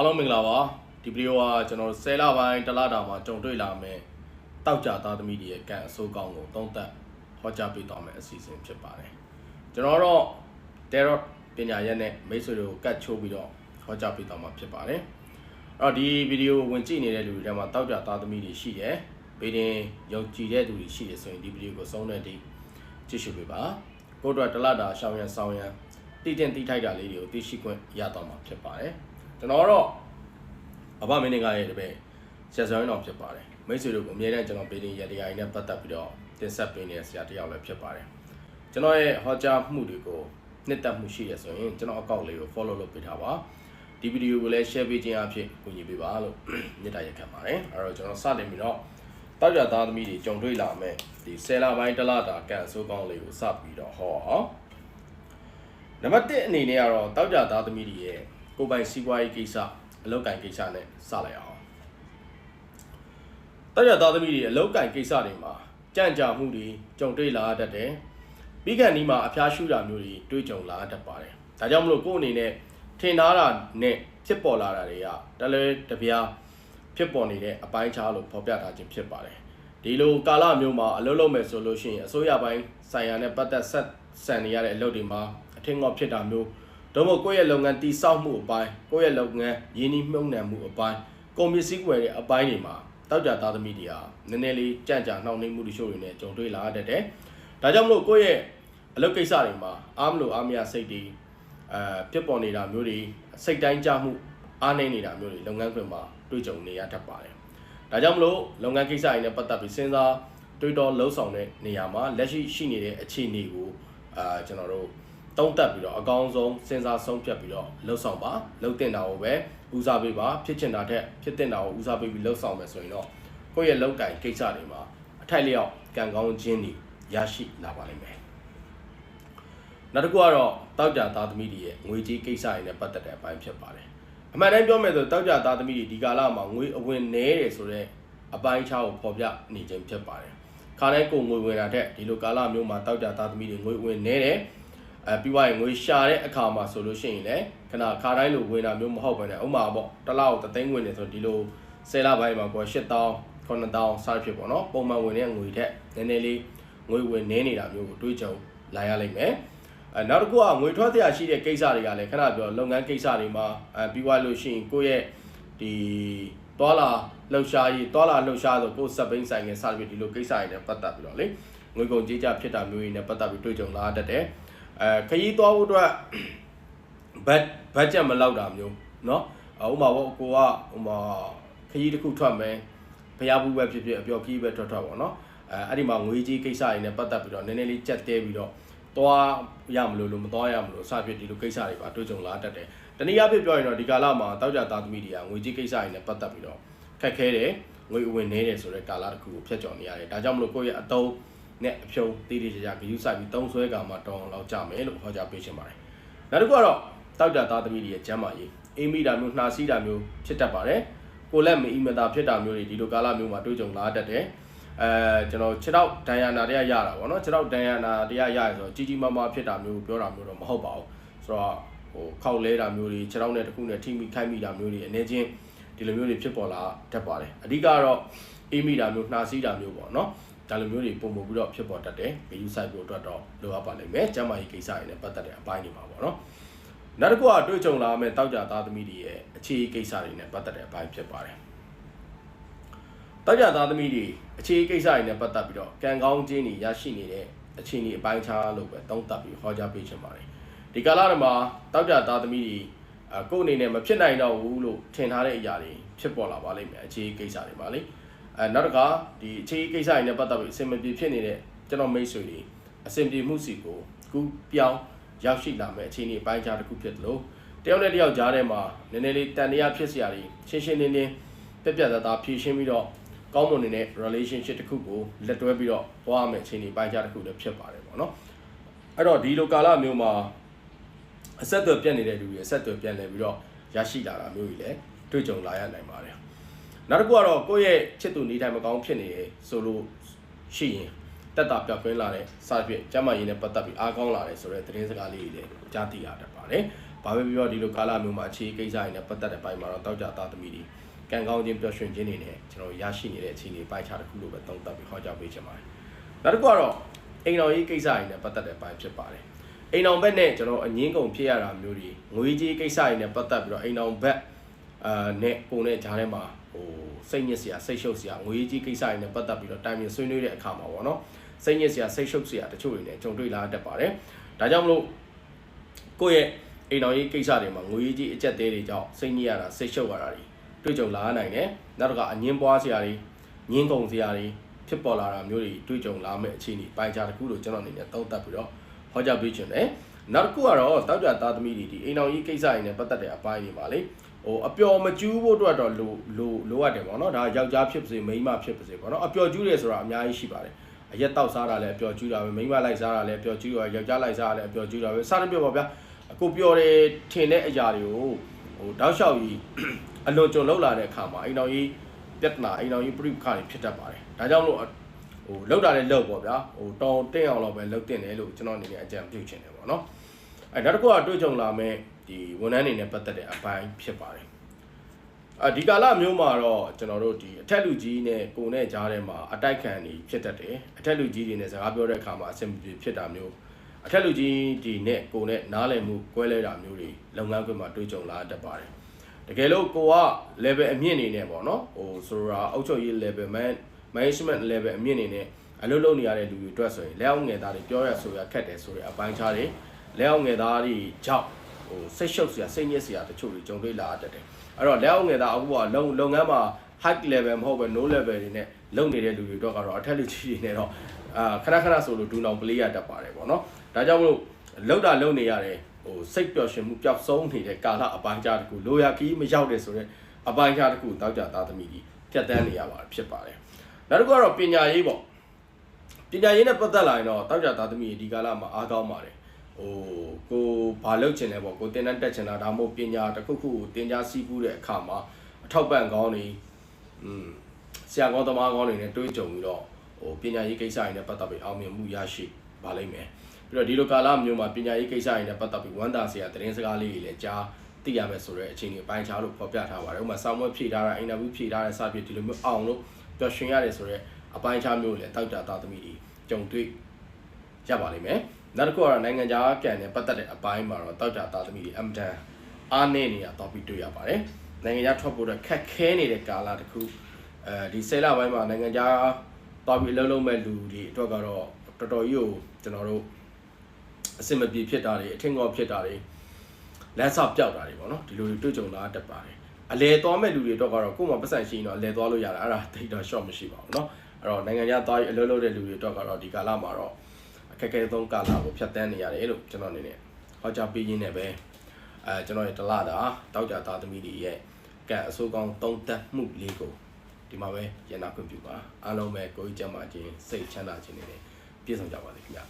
အားလုံးမင်္ဂလာပါဒီဗီဒီယိုကကျွန်တော်10လပိုင်းတစ်လတာမှာကြုံတွေ့လာမယ်တောက်ကြသားသမီးတွေရဲ့ကံအဆိုးကောင်းကိုသုံးသပ်ဟောကြားပေးသွားမယ်အစီအစဉ်ဖြစ်ပါတယ်ကျွန်တော်တော့ Tarot ပညာရပ်နဲ့မိတ်ဆွေတွေကိုကတ်ချိုးပြီးတော့ဟောကြားပေးသွားမှာဖြစ်ပါတယ်အဲ့တော့ဒီဗီဒီယိုဝင်ကြည့်နေတဲ့လူတွေထဲမှာတောက်ကြသားသမီးတွေရှိတယ်ဗီဒင်ယုံကြည်တဲ့သူတွေရှိတယ်ဆိုရင်ဒီဗီဒီယိုကိုဆုံးတဲ့ဒီကြည့်ရှုပေးပါကိုယ့်အတွက်တစ်လတာရှောင်းရန်ဆောင်းရန်တည်တင်တည်ထိုက်တာလေးတွေကိုသိရှိခွင့်ရတော့မှာဖြစ်ပါတယ် ကျွန်တော်တော့အဘမင်းနေကရဲ့တပည့်ဆရာဆောင်တော်ဖြစ်ပါတယ်မိတ်ဆွေတို့ကိုအမြဲတမ်းကျွန်တော်ပေတင်ရတရားရင်းနဲ့ပတ်သက်ပြီးတော့တင်ဆက်ပေးနေတဲ့ဆရာတစ်ယောက်လည်းဖြစ်ပါတယ်ကျွန်တော်ရဲ့ဟောကြားမှုတွေကိုနှစ်သက်မှုရှိရဆိုရင်ကျွန်တော်အကောင့်လေးကို follow လုပ်ပေးထားပါဒီဗီဒီယိုကိုလည်း share ပေးခြင်းအဖြစ်ကူညီပေးပါလို့မေတ္တာရက်ခံပါတယ်အဲ့တော့ကျွန်တော်စတင်ပြီးတော့တောက်ကြသားသမီးတွေကြုံတွေ့လာမယ်ဒီဆယ်လပိုင်းတစ်လတာကန်အစိုးကောင်းလေးကိုစပြီးတော့ဟောအောင်နံပါတ်1အနေနဲ့ကတော့တောက်ကြသားသမီးတွေရဲ့ ကိုယ်ပိုင်စီးပွားရေးကိစ္စအလုပ်ကိုင်ကိစ္စနဲ့စလိုက်အောင်တောက်ကြသားသမီးတွေအလုပ်ကိုင်ကိစ္စတွေမှာကြံ့ကြာမှုတွေကြုံတွေ့လာတတ်တယ်ပြီးကန်ဒီမှာအဖျားရှူတာမျိုးတွေတွေ့ကြုံလာတတ်ပါတယ်ဒါကြောင့်မလို့ကိုယ့်အနေနဲ့ထင်ထားတာနဲ့ဖြစ်ပေါ်လာတာတွေကတလဲတပြားဖြစ်ပေါ်နေတဲ့အပိုင်းခြားလို့ဖော်ပြထားခြင်းဖြစ်ပါတယ်ဒီလိုကာလမျိုးမှာအလုပ်လုပ်မယ်ဆိုလို့ရှိရင်အစိုးရပိုင်းဆိုင်ရာနဲ့ပတ်သက်ဆက်ဆံနေရတဲ့အလုပ်တွေမှာအထင်ငေါဖြစ်တာမျိုး တို့မို့ကိုယ့်ရဲ့လုပ်ငန်းတည်ဆောက်မှုအပိုင်းကိုယ့်ရဲ့လုပ်ငန်းရင်းနှီးမြှုပ်နှံမှုအပိုင်းကုန်ပစ္စည်းကွယ်တဲ့အပိုင်းတွေမှာတောက်ကြသားသမီးတွေဟာနည်းနည်းလေးကြံ့ကြာနှောင့်နှေးမှုတချို့တွေနဲ့ကြုံတွေ့လာတတ်တယ်ဒါကြောင့်မလို့ကိုယ့်ရဲ့အလုပ်ကိစ္စတွေမှာအားမလို့အားမရစိတ်တွေအဲဖြစ်ပေါ်နေတာမျိုးတွေစိတ်တိုင်းကြမှုအားနေနေတာမျိုးတွေလုပ်ငန်းခွင်မှာတွေ့ကြုံနေရတတ်ပါတယ်ဒါကြောင့်မလို့လုပ်ငန်းကိစ္စတွေနဲ့ပတ်သက်ပြီးစဉ်းစားတွေးတောလှုပ်ဆောင်တဲ့နေရာမှာလက်ရှိရှိနေတဲ့အခြေအနေကိုအာကျွန်တော်တို့ တုံးတက်ပြီးတော့အကောင်းဆုံးစဉ်းစားဆုံးဖြတ်ပြီးတော့လှုပ်ဆောင်ပါလှုပ်တင်တာကိုပဲဦးစားပေးပါဖြစ်ချင်တာထက်ဖြစ်တင်တာကိုဦးစားပေးပြီးလှုပ်ဆောင်မယ်ဆိုရင်တော့ကိုယ့်ရဲ့လောက်ကင်ကိစ္စတွေမှာအထိုက်လျောက်ကံကောင်းခြင်းတွေရရှိလာပါလိမ့်မယ်နောက်တစ်ခုကတော့တောက်ကြသားသမီးတွေရဲ့ငွေကြေးကိစ္စတွေနဲ့ပတ်သက်တဲ့အပိုင်းဖြစ်ပါတယ်အမှန်တမ်းပြောမယ်ဆိုတောက်ကြသားသမီးတွေဒီကာလမှာငွေအဝင်နည်းတယ်ဆိုတော့အပိုင်းခြားကိုဖော်ပြနေခြင်းဖြစ်ပါတယ်ခါတိုင်းကိုငွေဝင်တာတဲ့ဒီလိုကာလမျိုးမှာတောက်ကြသားသမီးတွေငွေဝင်နည်းတယ် အဲပြီးွားရင်ငွေရှာတဲ့အခါမှာဆိုလို့ရှိရင်လည်းခဏခါတိုင်းလိုဝင်တာမျိုးမဟုတ်ဘဲနဲ့ဥမာပေါ့တစ်လောက်တသိန်းဝင်နေဆိုဒီလိုဆယ်လပိုင်းမှာကွာ8000 9000စသဖြင့်ပေါ့နော်ပုံမှန်ဝင်တဲ့ငွေထက်နည်းနည်းလေးငွေဝင်နေနေတာမျိုးကိုတွေးကြုံလာရလိမ့်မယ်အဲနောက်တစ်ခုကငွေထွက်တရားရှိတဲ့ကိစ္စတွေကလည်းခဏပြောလုပ်ငန်းကိစ္စတွေမှာအဲပြီးွားလို့ရှိရင်ကိုယ့်ရဲ့ဒီသွာလာလှုပ်ရှားရေးသွာလာလှုပ်ရှားဆိုကိုယ်စက်ဘိန်းဆိုင်ငယ်စသဖြင့်ဒီလိုကိစ္စတွေနဲ့ပတ်သက်ပြီးတော့လေငွေကုန်ကြေးကျဖြစ်တာမျိုးတွေနဲ့ပတ်သက်ပြီးတွေးကြုံလာတတ်တယ် အဲခရီးသွားဖို့အတွက်ဘတ်ဘတ်ဂျက်မလောက်တာမျိုးเนาะဥပမာပေါ့ကိုကဥပမာခရီးတစ်ခုထွက်မယ်ဖျားဘူးပဲဖြစ်ဖြစ်အပျော်ခီးပဲထွက်ထွက်ပေါ့နော်အဲအဲ့ဒီမှာငွေကြီးကိစ္စတွေနဲ့ပတ်သက်ပြီးတော့နည်းနည်းလေးကြက်တဲပြီးတော့သွားရမလို့လို့မသွားရမလို့စဖြစ်ဒီလိုကိစ္စတွေပါတွေ့ကြုံလာတတ်တယ်တနည်းအားဖြင့်ပြောရင်တော့ဒီကာလမှာတောက်ကြသားသမီးတွေကငွေကြီးကိစ္စတွေနဲ့ပတ်သက်ပြီးတော့ခက်ခဲတယ်ငွေအဝင်နေတယ်ဆိုတဲ့ကာလတစ်ခုကိုဖျက်ကျော်နေရတယ်ဒါကြောင့်မလို့ကိုယ့်ရဲ့အတုံး နဲ့အဖြုံတည်တည်ကြကြဂရုစိုက်ပြီးတုံးဆွဲကမှတောင်းလောက်ကြမယ်လို့ဟောကြားပေးရှင်ပါတယ်နောက်တစ်ခုကတော့တောက်ကြသားသမီးတွေရဲ့ကျမ်းမာရေးအိမ်မိတာမျိုးနှာစီးတာမျိုးဖြစ်တတ်ပါတယ်ကိုလက်မအီမတာဖြစ်တာမျိုးတွေဒီလိုကာလမျိုးမှာတွေ့ကြုံလာတတ်တယ်အဲကျွန်တော်ခြေတော့ဒန်ယာနာတရားရတာပေါ့နော်ခြေတော့ဒန်ယာနာတရားရရဆိုတော့ကြီးကြီးမားမားဖြစ်တာမျိုးပြောတာမျိုးတော့မဟုတ်ပါဘူးဆိုတော့ဟိုခောက်လဲတာမျိုးတွေခြေတော့နဲ့တစ်ခုနဲ့ထိမိခိုက်မိတာမျိုးတွေအနေချင်းဒီလိုမျိုးတွေဖြစ်ပေါ်လာတတ်ပါတယ်အဓိကတော့အေးမိတာမျိုးနှာစီးတာမျိုးပေါ့နော် ဒါလိုမျိုးတွေပုံပုံပြီးတော့ဖြစ်ပေါ်တတ်တယ်ဘီယူဆိုင်ဖို့အတွက်တော့လိုအပ်ပါလိမ့်မယ်ကျမ်းမာရေးကိစ္စတွေနဲ့ပတ်သက်တဲ့အပိုင်းတွေမှာပေါ့နော်နောက်တစ်ခုကတွေ့ကြုံလာမယ့်တောက်ကြသားသမီးတွေရဲ့အခြေအကိစ္စတွေနဲ့ပတ်သက်တဲ့အပိုင်းဖြစ်ပါတယ်တောက်ကြသားသမီးတွေအခြေအကိစ္စတွေနဲ့ပတ်သက်ပြီးတော့ကံကောင်းခြင်းတွေရရှိနေတဲ့အခြေအနေအပိုင်းခြားလို့ပဲသုံးသပ်ပြီးဟောကြားပေးချင်ပါတယ်ဒီကာလမှာတောက်ကြသားသမီးတွေအကိုယ့်အနေနဲ့မဖြစ်နိုင်တော့ဘူးလို့ထင်ထားတဲ့အရာတွေဖြစ်ပေါ်လာပါလိမ့်မယ်အခြေကိစ္စတွေပါလေ အဲနောက်တစ်ခါဒီအခြေကိစ္စတွေနဲ့ပတ်သက်ပြီးအဆင်မပြေဖြစ်နေတဲ့ကျွန်တော်မိတ်ဆွေတွေအဆင်ပြေမှုစီကိုကူပြောင်းရောက်ရှိလာမယ့်အခြေအနေအပိုင်းခြားတစ်ခုဖြစ်တယ်လို့တယောက်နဲ့တယောက်ကြားထဲမှာနည်းနည်းလေးတန်တရားဖြစ်စရာတွေရှင်းရှင်းလင်းလင်းပြက်ပြက်သားသားဖြည့်ရှင်းပြီးတော့ကောင်းမွန်နေတဲ့ relationship တစ်ခုကိုလက်တွဲပြီးတော့သွားမယ်အခြေအနေပိုင်းခြားတစ်ခုလည်းဖြစ်ပါတယ်ပေါ့နော်အဲ့တော့ဒီလိုကာလမျိုးမှာအဆက်အသွယ်ပြတ်နေတဲ့လူတွေအဆက်အသွယ်ပြန်လည်ပြီးတော့ရရှိလာတာမျိုးကြီးလည်းတွေ့ကြုံလာရနိုင်ပါတယ် နောက်တစ်ခုကတော့ကိုယ့်ရဲ့ချစ်သူနေထိုင်မကောင်းဖြစ်နေတယ်ဆိုလို့ရှိရင်တက်တာပြောက်ကွင်းလာတဲ့စသဖြင့်ကျမရင်းနဲ့ပတ်သက်ပြီးအားကောင်းလာတယ်ဆိုတဲ့သတင်းစကားလေးတွေလည်းကြားသိရတတ်ပါတယ်ဘာပဲပြောဒီလိုကာလမျိုးမှာအခြေကိစ္စတွေနဲ့ပတ်သက်တဲ့ပိုင်းမှာတော့တောက်ကြသားသမီးတွေကံကောင်းခြင်းပျော်ရွှင်ခြင်းတွေနဲ့ကျွန်တော်ရရှိနေတဲ့အခြေအနေပိုင်းခြားတစ်ခုလို့ပဲသုံးသပ်ပြီးဟောကြားပေးချင်ပါတယ်နောက်တစ်ခုကတော့အိမ်တော်ရေးကိစ္စတွေနဲ့ပတ်သက်တဲ့ပိုင်းဖြစ်ပါတယ်အိမ်တော်ဘက်နဲ့ကျွန်တော်အငင်းကုန်ဖြစ်ရတာမျိုးတွေငွေကြေးကိစ္စတွေနဲ့ပတ်သက်ပြီးတော့အိမ်တော်ဘက် အာနဲ့ကိုယ်နဲ့ဂျားထဲမှာဟိုစိတ်ညစ်စရာစိတ်ရှုပ်စရာငွေကြေးကိစ္စတွေနဲ့ပတ်သက်ပြီးတော့တိုင်ပင်ဆွေးနွေးတဲ့အခါမှာပေါ့နော်စိတ်ညစ်စရာစိတ်ရှုပ်စရာတချို့တွေနဲ့ကြုံတွေ့လာတတ်ပါတယ်ဒါကြောင့်မလို့ကိုယ့်ရဲ့အိမ်တော်ရေးကိစ္စတွေမှာငွေကြေးအကျက်သေးတွေကြောင့်စိတ်ညစ်ရတာစိတ်ရှုပ်ရတာတွေတွေ့ကြုံလာနိုင်တယ်နောက်တစ်ခါအငင်းပွားစရာတွေငင်းကုန်စရာတွေဖြစ်ပေါ်လာတာမျိုးတွေတွေ့ကြုံလာမယ့်အခြေအနေပိုင်းခြားတစ်ခုလို့ကျွန်တော်အနေနဲ့သုံးသပ်ပြီးတော့ဟောကြားပေးချင်တယ်နောက်တစ်ခုကတော့တောက်ကြသားသမီးတွေဒီအိမ်တော်ရေးကိစ္စတွေနဲ့ပတ်သက်တဲ့အပိုင်းတွေပါလေ ဟိုအပျော်မကျူးဖို့အတွက်တော့လိုလိုလိုအပ်တယ်ပေါ့နော်ဒါယောက်ျားဖြစ်ပါစေမိန်းမဖြစ်ပါစေပေါ့နော်အပျော်ကျူးတယ်ဆိုတာအများကြီးရှိပါတယ်အရက်တောက်စားတာလည်းအပျော်ကျူးတာပဲမိန်းမလိုက်စားတာလည်းအပျော်ကျူးတာယောက်ျားလိုက်စားတာလည်းအပျော်ကျူးတာပဲစသဖြင့်ပေါ့ဗျာအခုပျော်တယ်ထင်တဲ့အရာတွေကိုဟိုတောက်လျှောက်ကြီးအလွန်ကြုံလောက်လာတဲ့အခါမှာအိမ်တော်ကြီးပြဿနာအိမ်တော်ကြီးပြိပခါတွေဖြစ်တတ်ပါတယ်ဒါကြောင့်မလို့ဟိုလောက်တာလည်းလောက်ပေါ့ဗျာဟိုတောင်းတင်းအောင်တော့ပဲလောက်တင်တယ်လို့ကျွန်တော်အနေနဲ့အကြံပြုချင်တယ်ပေါ့နော်အဲနောက်တစ်ခုကတွေ့ကြုံလာမဲ့ ဒီဝန်ထမ်းတွေနဲ့ပတ်သက်တဲ့အပိုင်းဖြစ်ပါတယ်အဒီကာလမျိုးမှာတော့ကျွန်တော်တို့ဒီအထက်လူကြီးနဲ့ကိုနဲ့ကြားထဲမှာအတိုက်ခံနေဖြစ်တတ်တယ်အထက်လူကြီးတွေနဲ့စကားပြောတဲ့အခါမှာအဆင်ပြေဖြစ်တာမျိုးအထက်လူကြီးဒီနဲ့ကိုနဲ့နားလည်မှုကွဲလဲတာမျိုးတွေလုပ်ငန်းခွင်မှာတွေ့ကြုံလာတတ်ပါတယ်တကယ်လို့ကိုက level အမြင့်နေနေပေါ့နော်ဟိုဆိုတော့အောက်ချုပ်ရေး level man management level အမြင့်နေနေအလုပ်လုပ်နေရတဲ့လူတွေအတွက်ဆိုရင်လက်အောက်ငယ်သားတွေပြောရဆိုရခက်တယ်ဆိုတဲ့အပိုင်းခြားတွေလက်အောက်ငယ်သားတွေကြောင့် ဟိုစိတ်ရှုပ်စရာစိတ်ညစ်စရာတချို့တွေကြုံတွေ့လာတတ်တယ်အဲ့တော့လက်အောက်ငယ်သားအခုကလုံလုပ်ငန်းမှာ high level မဟုတ်ပဲ no level တွေနဲ့လုပ်နေတဲ့လူတွေတော့ကတော့အထက်လူကြီးတွေနဲ့တော့အာခဏခဏဆိုလို့ဒူနောင် play ရတတ်ပါတယ်ပေါ့နော်ဒါကြောင့်မလို့လောက်တာလုံနေရတယ်ဟိုစိတ်ပျော်ရွှင်မှုပျောက်ဆုံးနေတဲ့ကာလအပိုင်းခြားတစ်ခုလိုရာကီးမရောက်တဲ့ဆိုတော့အပိုင်းခြားတစ်ခုတောက်ကြသားသမီးကြီးဖြတ်တန်းနေရပါဖြစ်ပါတယ်နောက်တစ်ခုကတော့ပညာရေးပေါ့ပညာရေးနဲ့ပတ်သက်လာရင်တော့တောက်ကြသားသမီးကြီးဒီကာလမှာအားကောင်းပါတယ် ဟိုကိုဘာလုပ်ချင်လဲပေါ့ကိုတင်တန်းတက်ချင်တာဒါမှမဟုတ်ပညာတစ်ခုခုကိုတင် जा စီးပူးတဲ့အခါမှာအထောက်ပံ့ကောင်းနေอืมဆရာကောင်းသမားကောင်းတွေနဲ့တွေ့ကြုံပြီးတော့ဟိုပညာရေးကိစ္စတွေနဲ့ပတ်သက်ပြီးအောင်မြင်မှုရရှိပါလိမ့်မယ်ပြီးတော့ဒီလိုကာလမျိုးမှာပညာရေးကိစ္စတွေနဲ့ပတ်သက်ပြီးဝန်တာဆရာသတင်းစကားလေးတွေလည်းကြားသိရမယ်ဆိုတော့အချိန်ကြီးပိုင်းခြားလို့ဖော်ပြထားပါတယ်ဥပမာဆောင်းမွေးဖြည့်ထားတာအင်တာဗျူးဖြည့်ထားတဲ့စပြည့်ဒီလိုမျိုးအောင်လို့ပျော်ရွှင်ရတယ်ဆိုတော့အပိုင်းခြားမျိုးလည်းတောက်ကြသားသမီးတွေကြုံတွေ့ရပါလိမ့်မယ် နောက်တစ်ခုကတော့နိုင်ငံခြားကံနဲ့ပတ်သက်တဲ့အပိုင်းမှာတော့တောက်ကြသားသမီးတွေအမတန်အားနည်းနေတာတော့ပြီးတွေ့ရပါတယ်နိုင်ငံခြားထွက်ဖို့တော့ခက်ခဲနေတဲ့ကာလတစ်ခုအဲဒီဆယ်လပိုင်းမှာနိုင်ငံခြားသွားပြီးအလုပ်လုပ်မဲ့လူတွေအတွက်ကတော့တော်တော်ကြီးကိုကျွန်တော်တို့အဆင်မပြေဖြစ်တာတွေအထင်ကောဖြစ်တာတွေလမ်းစာပျောက်တာတွေပေါ့နော်ဒီလိုတွေတွေ့ကြုံလာတတ်ပါတယ်အလဲသွားမဲ့လူတွေတော့ကတော့ကိုယ်မှပတ်စံရှိရင်တော့အလဲသွားလို့ရတာအဲ့ဒါတိတ်တော့ short မရှိပါဘူးเนาะအဲ့တော့နိုင်ငံခြားသွားပြီးအလုပ်လုပ်တဲ့လူတွေတော့ကတော့ဒီကာလမှာတော့ အခက်အခဲဆုံးကာလကိုဖြတ်တန်းနေရတယ်လို့ကျွန်တော်အနေနဲ့ဟောကြားပေးရင်းနဲ့ပဲအဲကျွန်တော်ရဲ့တလတာတောက်ကြသားသမီးတွေရဲ့ကံအဆိုးကောင်းသုံးသက်မှုလေးကိုဒီမှာပဲရန်နာခွင့်ပြုပါအားလုံးပဲကိုယ်ကြီးကြမ်းပါခြင်းစိတ်ချမ်းသာခြင်းတွေနဲ့ပြည့်စုံကြပါစေခင်ဗျာ